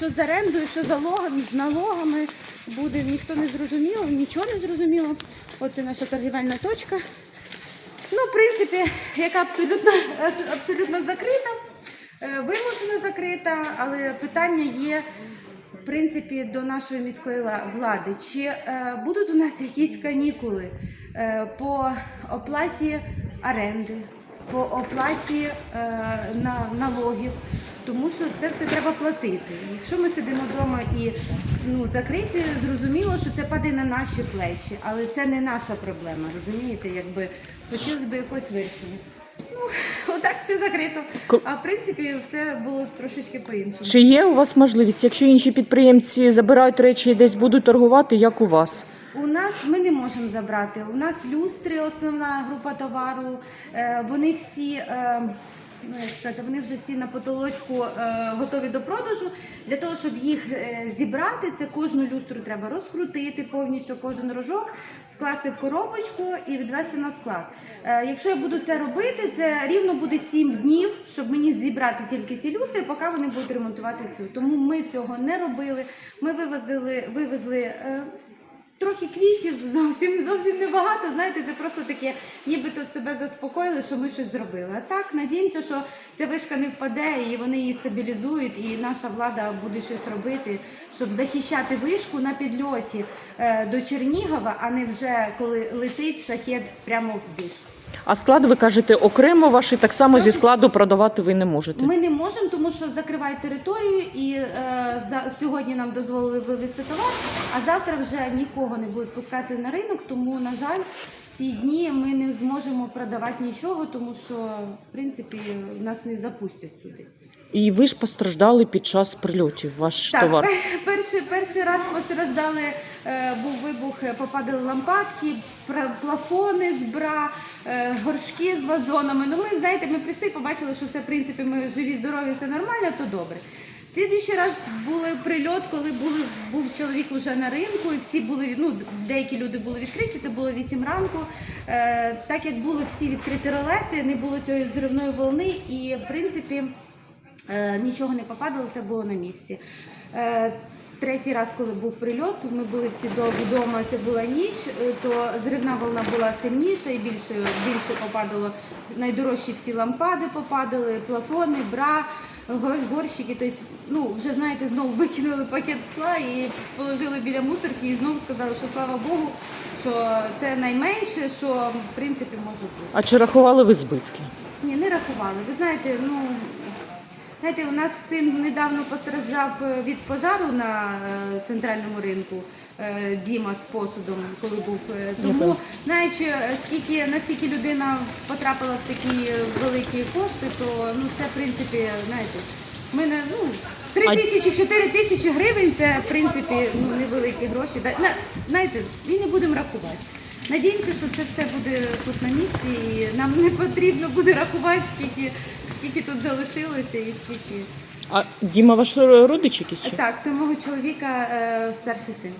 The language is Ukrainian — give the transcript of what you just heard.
що з орендою, що з налогами, з налогами буде, ніхто не зрозуміло, нічого не зрозуміло. Оце наша торгівельна точка. Ну, в принципі, яка абсолютно, абсолютно закрита, е, вимушено закрита, але питання є. В принципі, до нашої міської влади, чи е, будуть у нас якісь канікули е, по оплаті оренди, по оплаті е, на, налогів, тому що це все треба платити. Якщо ми сидимо вдома і ну, закриті, зрозуміло, що це падає на наші плечі, але це не наша проблема, розумієте? Якби хотілося б якось вирішення. Ну, отак все закрито. А в принципі, все було трошечки по-іншому. Чи є у вас можливість, якщо інші підприємці забирають речі і десь будуть торгувати, як у вас? Нас ми не можемо забрати. У нас люстри, основна група товару. Е, Вони всі. е, Ну, як сказати, вони вже всі на потолочку е, готові до продажу. Для того, щоб їх зібрати, це кожну люстру треба розкрутити повністю кожен рожок, скласти в коробочку і відвести на склад. Якщо я буду це робити, це рівно буде 7 днів, щоб мені зібрати тільки ці люстри, поки вони будуть ремонтувати цю. Тому ми цього не робили. Ми вивезли, вивезли. Трохи квітів, зовсім зовсім небагато. Знаєте, це просто таке, нібито себе заспокоїли, що ми щось зробили. А так, надіємося, що ця вишка не впаде і вони її стабілізують, і наша влада буде щось робити, щоб захищати вишку на підльоті е, до Чернігова, а не вже коли летить шахет прямо в вишку. А склад, ви кажете, окремо ваш і так само зі складу продавати ви не можете. Ми не можемо, тому що закривають територію, і е, за сьогодні нам дозволили вивезти товар, а завтра вже нікого не будуть пускати на ринок. Тому, на жаль, ці дні ми не зможемо продавати нічого, тому що в принципі нас не запустять сюди. І ви ж постраждали під час прильотів, ваш Так, товар. перший, перший раз постраждали, е, був вибух, е, попадали лампадки, плафони з бра, е, горшки з вазонами. Ну, ми, знаєте, ми прийшли і побачили, що це, в принципі, ми живі, здорові, все нормально, то добре. Слідуючий раз був прильот, коли були, був чоловік уже на ринку, і всі були, ну, деякі люди були відкриті, це було 8 ранку. Е, так як були всі відкриті ролети, не було цієї зривної волни, і, в принципі, Нічого не попадало, все було на місці. Е, Третій раз, коли був прильот, ми були всі до- вдома, це була ніч, е, то зривна волна була сильніша і більше, більше попадало. Найдорожчі всі лампади попадали, плафони, бра, гор- горщики. Тобто, ну, вже знаєте, знову викинули пакет скла і положили біля мусорки, і знову сказали, що слава Богу, що це найменше, що в принципі може бути. А чи рахували ви збитки? Ні, не рахували. Ви знаєте, ну знаєте, у наш син недавно постраждав е, від пожару на е, центральному ринку. е, Діма з посудом, коли був тому, знаючи, скільки наскільки людина потрапила в такі великі кошти, то ну це в принципі, знаєте, ми не ну. Три тисячі, чотири тисячі гривень це в принципі ну невеликі гроші. На- Знаєте, і не будемо рахувати. Надіємося, що це все буде тут на місці, і нам не потрібно буде рахувати, скільки, скільки тут залишилося і скільки. А Діма, ваш родич якийсь? чи? Так, це мого чоловіка е, старший син.